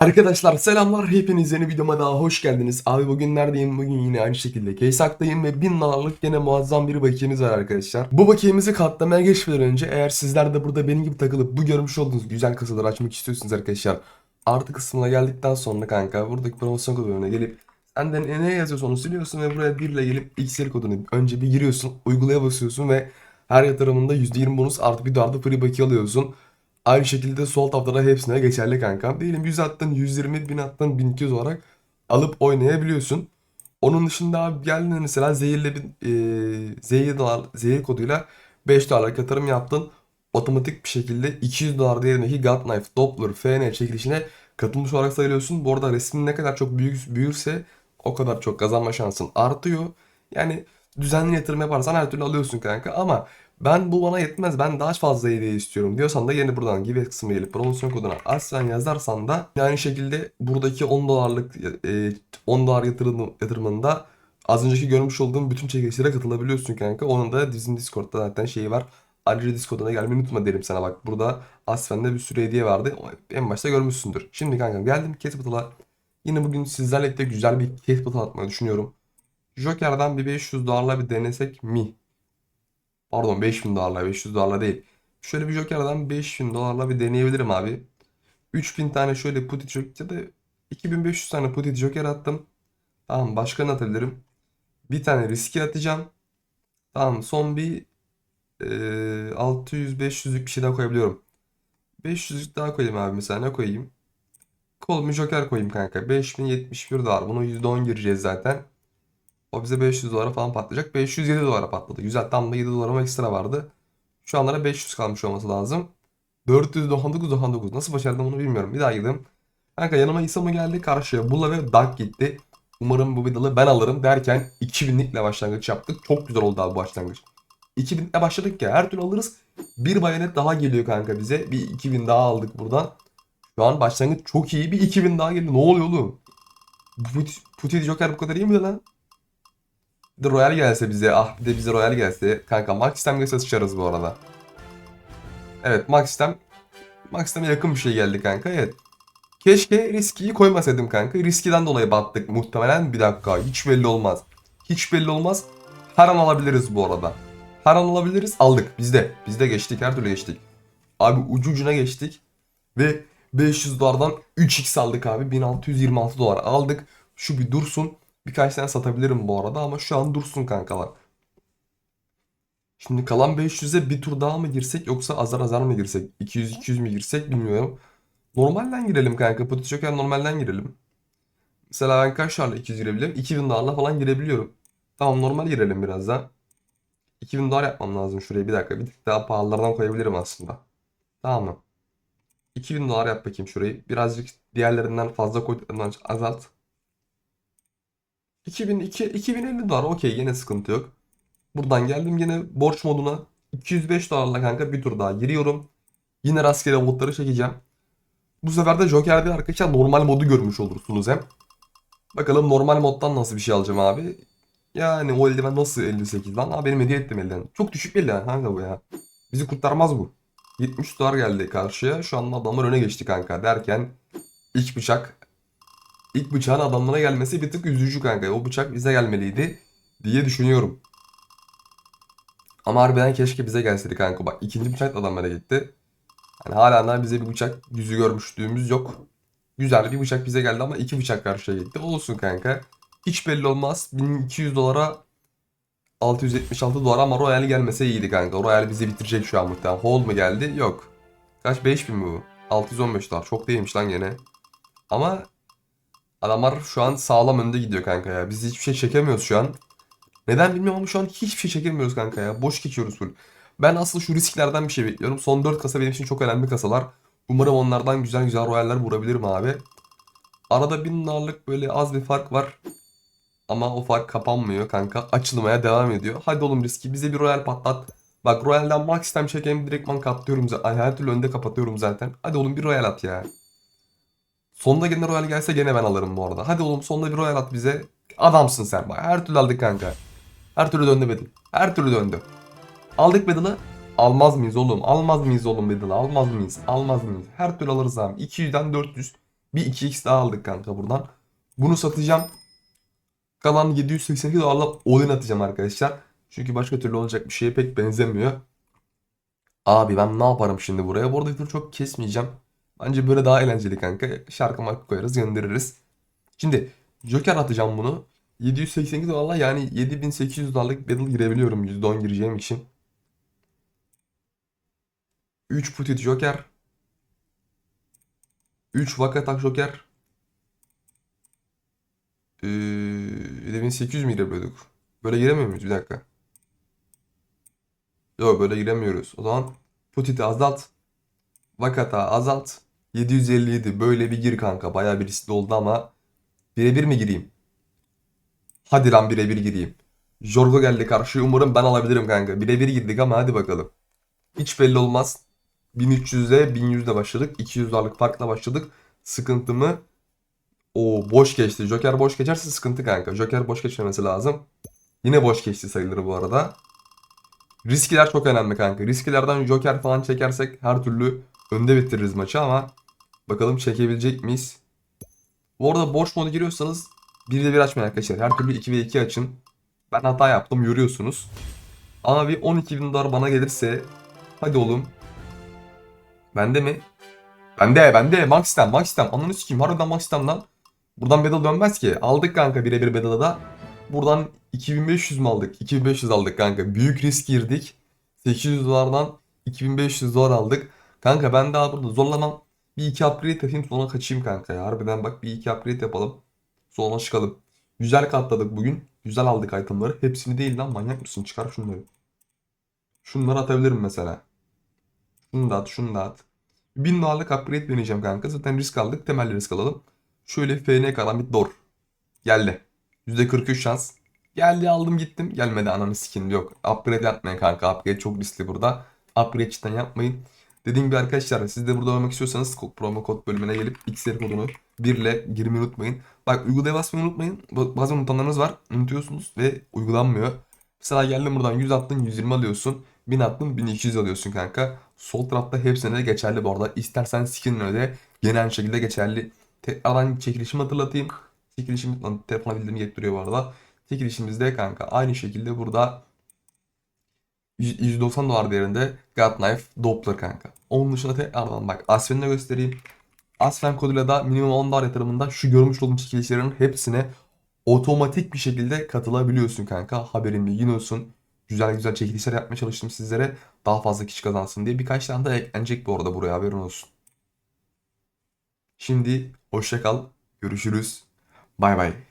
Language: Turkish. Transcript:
Arkadaşlar selamlar hepiniz yeni videoma daha hoş geldiniz. Abi bugün neredeyim? Bugün yine aynı şekilde Keysak'tayım ve 1000 dolarlık yine muazzam bir bakiyemiz var arkadaşlar. Bu bakiyemizi katlamaya geçmeden önce eğer sizler de burada benim gibi takılıp bu görmüş olduğunuz güzel kasaları açmak istiyorsunuz arkadaşlar. Artı kısmına geldikten sonra kanka buradaki promosyon koduna gelip senden ne yazıyorsa onu siliyorsun ve buraya 1 ile gelip XL kodunu önce bir giriyorsun, uygulaya basıyorsun ve her yatırımında %20 bonus artı bir darda free bakiye alıyorsun. Aynı şekilde sol tarafta hepsine geçerli kankam. Diyelim 100 attın 120 1000 attın 1200 olarak alıp oynayabiliyorsun. Onun dışında abi geldin mesela zehirle bir e, zehir dolar zehir koduyla 5 dolarlık yatırım yaptın. Otomatik bir şekilde 200 dolar değerindeki God Knife, Doppler, FN çekilişine katılmış olarak sayılıyorsun. Bu arada resmin ne kadar çok büyük, büyürse o kadar çok kazanma şansın artıyor. Yani düzenli yatırım yaparsan her türlü alıyorsun kanka ama ben bu bana yetmez. Ben daha fazla hediye istiyorum diyorsan da yine buradan give kısmına gelip promosyon koduna aslen yazarsan da aynı şekilde buradaki 10 dolarlık e, 10 dolar yatırım, yatırımında az önceki görmüş olduğum bütün çekilişlere katılabiliyorsun kanka. Onun da bizim Discord'da zaten şeyi var. Ayrıca Discord'a gelmeyi unutma derim sana bak. Burada Asfen'de bir sürü hediye vardı. En başta görmüşsündür. Şimdi kankam geldim Capital'a. Yine bugün sizlerle birlikte güzel bir Capital atmayı düşünüyorum. Joker'dan bir 500 dolarla bir denesek mi? Pardon 5000 dolarla 500 dolarla değil. Şöyle bir Joker'dan 5000 dolarla bir deneyebilirim abi. 3000 tane şöyle put it joker ya da 2500 tane put it joker attım. Tamam başka ne atabilirim? Bir tane riski atacağım. Tamam son bir e, 600-500'lük bir şey daha koyabiliyorum. 500'lük daha koyayım abi mesela ne koyayım? Kolumu joker koyayım kanka. 5071 dolar. Bunu %10 gireceğiz zaten. O bize 500 dolara falan patlayacak. 507 dolara patladı. Güzel. Tam da 7 dolarıma ekstra vardı. Şu anlara 500 kalmış olması lazım. 499 99. Nasıl başardım bunu bilmiyorum. Bir daha girdim. Kanka yanıma İsa mı geldi? Karşıya Bula ve Dark gitti. Umarım bu vidalı ben alırım derken 2000'likle başlangıç yaptık. Çok güzel oldu abi bu başlangıç. 2000'likle başladık ya. Her türlü alırız. Bir bayanet daha geliyor kanka bize. Bir 2000 daha aldık buradan. Şu an başlangıç çok iyi. Bir 2000 daha geliyor. Ne oluyor oğlum? Put, Putty Joker bu kadar iyi mi lan? De Royal gelse bize, ah bir de bize Royal gelse. Kanka Max System gelse sıçarız bu arada. Evet Max System. Max System'e yakın bir şey geldi kanka evet. Keşke riskiyi koymasaydım kanka. Riskiden dolayı battık muhtemelen. Bir dakika hiç belli olmaz. Hiç belli olmaz. Her an alabiliriz bu arada. Her an alabiliriz. Aldık bizde. Bizde geçtik her türlü geçtik. Abi ucu ucuna geçtik. Ve 500 dolardan 3x aldık abi. 1626 dolar aldık. Şu bir dursun. Birkaç tane satabilirim bu arada ama şu an dursun kankalar. Şimdi kalan 500'e bir tur daha mı girsek yoksa azar azar mı girsek? 200-200 mi girsek bilmiyorum. Normalden girelim kanka. Poti çöken normalden girelim. Mesela ben kaç dolarla 200 girebilirim? 2000 dolarla falan girebiliyorum. Tamam normal girelim biraz daha. 2000 dolar yapmam lazım şuraya bir dakika. Bir tık daha pahalılardan koyabilirim aslında. Tamam mı? 2000 dolar yap bakayım şurayı. Birazcık diğerlerinden fazla koyduklarından azalt. 2002 2050 dolar okey yine sıkıntı yok. Buradan geldim yine borç moduna. 205 dolarla kanka bir tur daha giriyorum. Yine rastgele modları çekeceğim. Bu sefer de Joker değil arkadaşlar normal modu görmüş olursunuz hem. Bakalım normal moddan nasıl bir şey alacağım abi. Yani o eldiven nasıl 58 lan? Aa benim hediye ettim elden. Çok düşük bir eldiven kanka bu ya. Bizi kurtarmaz bu. 70 dolar geldi karşıya. Şu anda adamlar öne geçti kanka derken ilk bıçak ilk bıçağın adamlara gelmesi bir tık üzücü kanka. O bıçak bize gelmeliydi diye düşünüyorum. Ama harbiden keşke bize gelseydi kanka. Bak ikinci bıçak da adamlara gitti. Yani hala da bize bir bıçak yüzü görmüşlüğümüz yok. Güzel bir bıçak bize geldi ama iki bıçak karşıya gitti. Olsun kanka. Hiç belli olmaz. 1200 dolara 676 dolar ama Royal gelmese iyiydi kanka. Royal bizi bitirecek şu an muhtemelen. Hold mu geldi? Yok. Kaç? 5000 mi bu? 615 dolar. Çok değilmiş lan gene. Ama adamlar şu an sağlam önde gidiyor kanka ya. Biz hiçbir şey çekemiyoruz şu an. Neden bilmiyorum ama şu an hiçbir şey çekemiyoruz kanka ya. Boş geçiyoruz full. Ben aslında şu risklerden bir şey bekliyorum. Son 4 kasa benim için çok önemli kasalar. Umarım onlardan güzel güzel royaller vurabilirim abi. Arada 1000 dolarlık böyle az bir fark var. Ama o fark kapanmıyor kanka. Açılmaya devam ediyor. Hadi oğlum riski bize bir royal patlat. Bak royalden max sistem çekeyim direktman katlıyorum zaten. Her türlü önde kapatıyorum zaten. Hadi oğlum bir royal at ya. Sonunda gene royal gelse gene ben alırım bu arada. Hadi oğlum sonunda bir royal at bize. Adamsın sen bak. Her türlü aldık kanka. Her türlü döndü Bedil. Her türlü döndü. Aldık Bedil'i. Almaz mıyız oğlum? Almaz mıyız oğlum Bedil'i? Almaz mıyız? Almaz mıyız? Her türlü alırız abi. 200'den 400. Bir 2x daha aldık kanka buradan. Bunu satacağım. Kalan 782 dolarla all-in atacağım arkadaşlar. Çünkü başka türlü olacak bir şeye pek benzemiyor. Abi ben ne yaparım şimdi buraya? Bu arada çok kesmeyeceğim. Bence böyle daha eğlenceli kanka. Şarkı marka koyarız göndeririz. Şimdi Joker atacağım bunu. 782 dolarla yani 7800 dolarlık battle girebiliyorum %10 gireceğim için. 3 putit Joker. 3 Vakatak Joker. Ee, 7800 mi girebiliyorduk? Böyle giremiyor muyuz? Bir dakika. Yok böyle giremiyoruz. O zaman Putit'i azalt. Vakata azalt. 757 böyle bir gir kanka. Bayağı bir riskli oldu ama birebir mi gireyim? Hadi lan birebir gireyim. Jorgo geldi karşıya. Umarım ben alabilirim kanka. Birebir girdik ama hadi bakalım. Hiç belli olmaz. 1300'e 1100'de başladık. 200 dolarlık farkla başladık. Sıkıntı mı? O boş geçti. Joker boş geçerse sıkıntı kanka. Joker boş geçmemesi lazım. Yine boş geçti sayılır bu arada. Riskiler çok önemli kanka. Riskilerden Joker falan çekersek her türlü önde bitiririz maçı ama bakalım çekebilecek miyiz? Bu arada boş modu giriyorsanız 1'de 1 açmayın arkadaşlar. Her türlü 2 ve 2 açın. Ben hata yaptım görüyorsunuz. Ama bir 12 bin dolar bana gelirse hadi oğlum. Bende mi? Bende bende Max'ten Max'ten ananı sikeyim harbiden Max'ten lan. Buradan battle dönmez ki. Aldık kanka birebir battle'da da. Buradan 2500 mü aldık? 2500 aldık kanka. Büyük risk girdik. 800 dolardan 2500 dolar aldık. Kanka ben daha burada zorlamam. Bir iki upgrade yapayım sonra kaçayım kanka ya. Harbiden bak bir iki upgrade yapalım. Sonra çıkalım. Güzel katladık bugün. Güzel aldık itemları. Hepsini değil lan manyak mısın? Çıkar şunları. Şunları atabilirim mesela. Şunu da at, şunu da at. 1000 dolarlık upgrade deneyeceğim kanka. Zaten risk aldık. Temelli risk alalım. Şöyle FN kalan bir dor. Geldi. %43 şans. Geldi aldım gittim. Gelmedi ananı sikin yok. Upgrade yapmayın kanka. Upgrade çok riskli burada. Upgrade cidden yapmayın. Dediğim gibi arkadaşlar siz de burada olmak istiyorsanız promo kod bölümüne gelip XR kodunu 1 ile girmeyi unutmayın. Bak uygulamaya basmayı unutmayın. Ba- Bazen unutanlarınız var. Unutuyorsunuz ve uygulanmıyor. Mesela geldin buradan 100 attın 120 alıyorsun. 1000 attın 1200 alıyorsun kanka. Sol tarafta hepsine de geçerli bu arada. İstersen skinle de genel şekilde geçerli. Tekrardan çekilişimi hatırlatayım. Çekilişim lan telefona bildirim getiriyor bu arada. Çekilişimizde kanka aynı şekilde burada 100 190 dolar değerinde God Knife Doppler kanka. Onun dışında tekrardan bak Asfen'e göstereyim. Asfen koduyla da minimum 10 dolar yatırımında şu görmüş olduğum çekilişlerin hepsine otomatik bir şekilde katılabiliyorsun kanka. Haberin bilgin olsun. Güzel güzel çekilişler yapmaya çalıştım sizlere. Daha fazla kişi kazansın diye. Birkaç tane de eklenecek bu arada buraya haberin olsun. Şimdi hoşça kal. Görüşürüz. Bay bay.